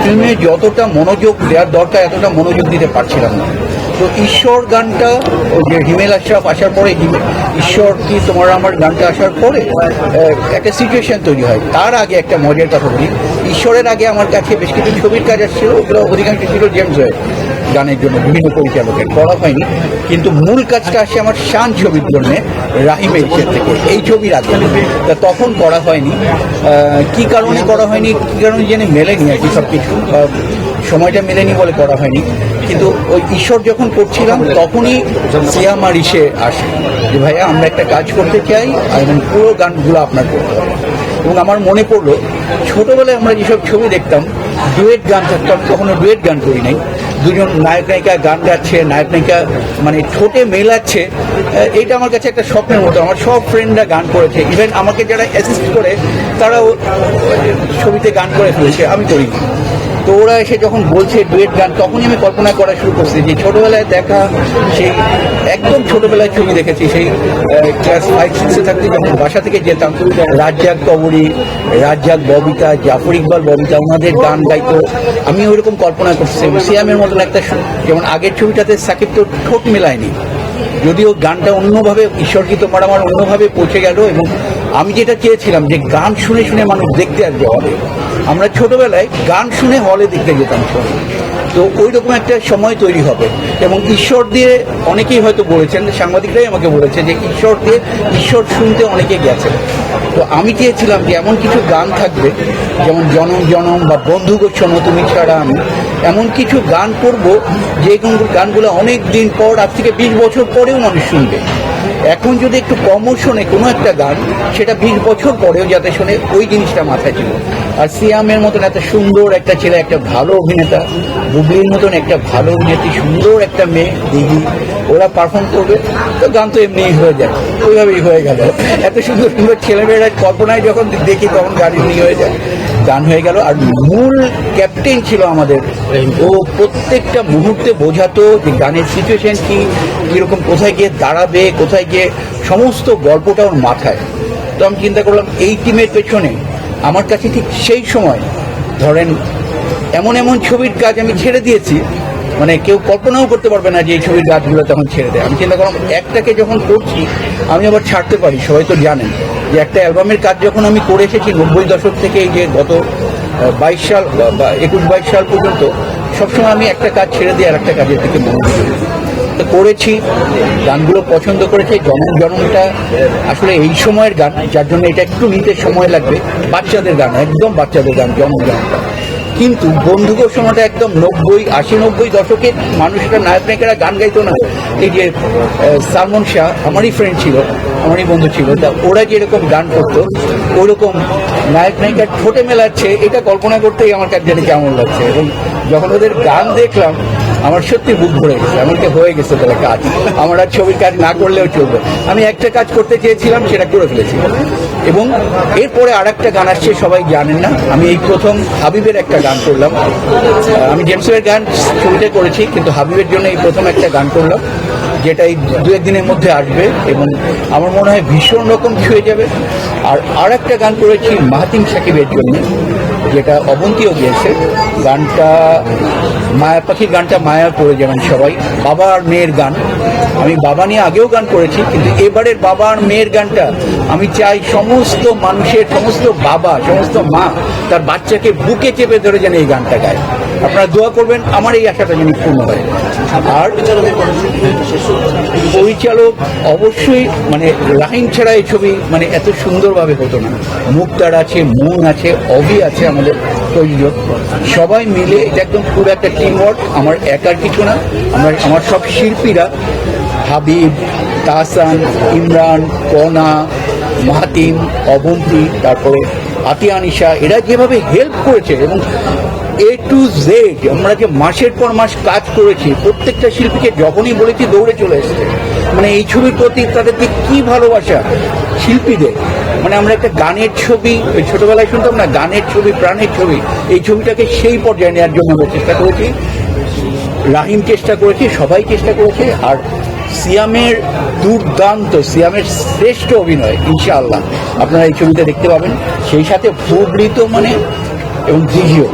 ফিল্মে যতটা মনোযোগ দেওয়ার দরকার, এতটা মনোযোগ দিতে পারছিলাম না। তো ঈশ্বর গানটা, ওই যে হিমেল আশরাফ আসার পরে ঈশ্বর কি তোমার আমার গানটা আসার পরে একটা সিচুয়েশন তৈরি হয়। তার আগে একটা মজার কথা বলি। ঈশ্বরের আগে আমার কাছে বেশ কিছু ছবির কাজ আসছিল, ওগুলো অধিকাংশ ছিল জেমস হয়ে গানের জন্য বিভিন্ন পরিচালকের করা হয়নি, কিন্তু মূল কাজটা আসে আমার শান ছবির জন্যে রাহিমের থেকে। এই ছবির আগে। তা তখন করা হয়নি। কি কারণে করা হয়নি, কি কারণে জেনে মেলেনি আর কি সব কিছু সময়টা মেলেনি বলে করা হয়নি। কিন্তু ওই ঈশ্বর যখন করছিলাম, তখনই সিয়াম আর ইসে আসে যে, ভাইয়া, আমরা একটা কাজ করতে চাই এবং পুরো গানগুলো আপনার করতে হবে। এবং আমার মনে পড়ল, ছোটবেলায় আমরা যেসব ছবি দেখতাম, ডুয়েট গান থাকতাম কখনো ডুয়েট গান করি নাই। দুজন নায়ক নায়িকা গান গাচ্ছে, নায়ক নায়িকা মানে ঠোঁটে মেলাচ্ছে এটা আমার কাছে একটা স্বপ্নের মতো। আমার সব ফ্রেন্ডরা গান করেছে। ইভেন আমাকে যারা অ্যাসিস্ট করে, তারাও ছবিতে গান করে ফেলেছে। আমি করিনি। তো ওরা এসে যখন বলছে ডুয়েট গান, তখনই আমি কল্পনা করা শুরু করছি যে ছোটবেলায় দেখা সেই একদম ছোটবেলায় ছবি দেখেছি, সেই ক্লাস ফাইভ সিক্সে থাকতে যখন বাসা থেকে যেতাম, রাজ্জাক কবরী, রাজ্জাক ববিতা, জাফর ইকবাল ববিতা, ওনাদের গান গাইতো। আমি ওইরকম কল্পনা করছি সিয়ামের মতন একটা যেমন আগের ছবিটাতে সাকিব তো ঠোঁট মেলায়নি। যদিও গানটা অন্যভাবে ঈশ্বরকে তোমার আমার অন্যভাবে পৌঁছে গেল, এবং আমি যেটা চেয়েছিলাম যে গান শুনে শুনে মানুষ দেখতে আসবে হলে আমরা ছোটবেলায় গান শুনে হলে দেখতে যেতাম ছবি তো ওই রকম একটা সময় তৈরি হবে। এবং ঈশ্বর দিয়ে অনেকেই হয়তো বলেছেন, সাংবাদিকরাই আমাকে বলেছে যে ঈশ্বর দিয়ে ঈশ্বর শুনতে অনেকে গেছে। তো আমি চেয়েছিলাম যে এমন কিছু গান থাকবে, যেমন জনম জনম বা বন্ধু গোচ্ছন্ন তুমি ছাড়া আমি। এমন কিছু গান করব যে গানগুলো অনেক দিন পর, আজ থেকে বিশ বছর পরেও মানুষ শুনবে। এখন যদি একটু কমও শোনে কোনো একটা গান, সেটা বিশ বছর পরেও যাতে শোনে, ওই জিনিসটা মাথায় ছিল। আর সিয়ামের মতন এত সুন্দর একটা ছেলে, একটা ভালো অভিনেতা, বুবলির মতন একটা ভালো অভিনেত্রী, সুন্দর একটা মেয়ে, দিদি, ওরা পারফর্ম করবে, তো গান তো এমনিই হয়ে যায়। ওইভাবেই হয়ে গেল। এত সুন্দর সুন্দর ছেলেমেয়েরা কল্পনায় যখন দেখি তখন গান এমনি হয়ে যায়। গান হয়ে গেল। আর মূল ক্যাপ্টেন ছিল আমাদের। ও প্রত্যেকটা মুহূর্তে বোঝাতো যে গানের সিচুয়েশন কি কীরকম, কোথায় গিয়ে দাঁড়াবে, কোথায় গিয়ে সমস্ত গল্পটা ওর মাথায়। তো আমি চিন্তা করলাম, এই টিমের পেছনে আমার কাছে ঠিক সেই সময়, ধরেন, এমন এমন ছবির কাজ আমি ছেড়ে দিয়েছি মানে কেউ কল্পনাও করতে পারবে না যে এই ছবির কাজগুলো তখন ছেড়ে দেয়। আমি চিন্তা করলাম, একটাকে যখন করছি, আমি আবার ছাড়তে পারি, সবাই তো জানেন যে একটা অ্যালবামের কাজ যখন আমি করে এসেছি, নব্বই দশক থেকে এই যে গত বাইশ সাল, বা- একুশ বাইশ সাল পর্যন্ত, সবসময় আমি একটা কাজ ছেড়ে দিই আর একটা কাজের দিকে মনোযোগ করেছি, গানগুলো পছন্দ করেছে, জনম জনমটা আসলে এই সময়ের গান, যার জন্য এটা একটু নিতে সময় লাগবে। বাচ্চাদের গান, একদম বাচ্চাদের গান, জনম জনমটা। কিন্তু বন্ধুগো সময়টা একদম নব্বই, আশি, নব্বই দশকে মানুষরা নায়ক নায়িকারা গান গাইতো না। এই যে সালমন শাহ, আমারই ফ্রেন্ড ছিল, আমারই বন্ধু ছিল, তা ওরা যেরকম গান করতো, ওরকম নায়ক নায়িকার ঠোঁটে মেলাচ্ছে এটা কল্পনা করতেই আমার কাছে কেমন লাগছে। এবং যখন ওদের গান দেখলাম আমার সত্যি বুক ভরে গেছে এমনকি হয়ে গেছে তাহলে কাজ। আমার আর ছবির কাজ না করলেও চলবে। আমি একটা কাজ করতে চেয়েছিলাম, সেটা করে ফেলেছি। এবং এরপরে আর একটা গান আসছে, সবাই জানেন না। আমি এই প্রথম হাবিবের একটা গান করলাম। আমি জেমসের গান ছবিতে করেছি, কিন্তু হাবিবের জন্য এই প্রথম একটা গান করলাম, যেটা এই দু একদিনের মধ্যে আসবে। এবং আমার মনে হয় ভীষণ রকম ছুঁয়ে যাবে। আর আর একটা গান করেছি মাহাতিম সাকিবের জন্য। যেটা অবন্তীও গিয়েছে গানটা মায়া পাখির গানটা মায়া করে যাবেন সবাই বাবা আর মেয়ের গান। আমি বাবা নিয়ে আগেও গান করেছি, কিন্তু এবারের বাবা আর মেয়ের গানটা আমি চাই সমস্ত মানুষের, সমস্ত বাবা, সমস্ত মা তার বাচ্চাকে বুকে চেপে ধরে যেন এই গানটা গায়। আপনারা দোয়া করবেন, আমার এই আশাটা যেন পূর্ণ হয়। আর পরিচালক অবশ্যই মানে লাইন ছাড়া এই ছবি মানে এত সুন্দরভাবে হতো না। মুক্তার আছে, মন আছে, অভি আছে আমাদের প্রযোজক সবাই মিলে এটা একদম পুরো একটা টিম ওয়ার্ক আমার একার কিছু না, আমার আমার সব শিল্পীরা, হাবিব, তাহসান, ইমরান, কনা মাহাতিম অবন্তী, তারপরে আতিয়া আনিশা এরা যেভাবে হেল্প করেছে এবং এ টু জেড আমরা যে মাসের পর মাস কাজ করেছি, প্রত্যেকটা শিল্পীকে যখনই বলেছি দৌড়ে চলে এসেছে। মানে এই ছবির প্রতি তাদের যে কি ভালোবাসা শিল্পীদের। মানে আমরা একটা গানের ছবি ছোটবেলায় শুনতাম না, গানের ছবি, প্রাণের ছবি, এই ছবিটাকে সেই পর্যায়ে নেওয়ার জন্য আমরা চেষ্টা করেছি। রাহিম চেষ্টা করেছে, সবাই চেষ্টা করেছে, আর সিয়ামের দুর্দান্ত, সিয়ামের শ্রেষ্ঠ অভিনয়, ইনশাআল্লাহ। আপনারা এই ছবিটা দেখতে পাবেন। সেই সাথে প্রবৃত মানে এবং দিঘিও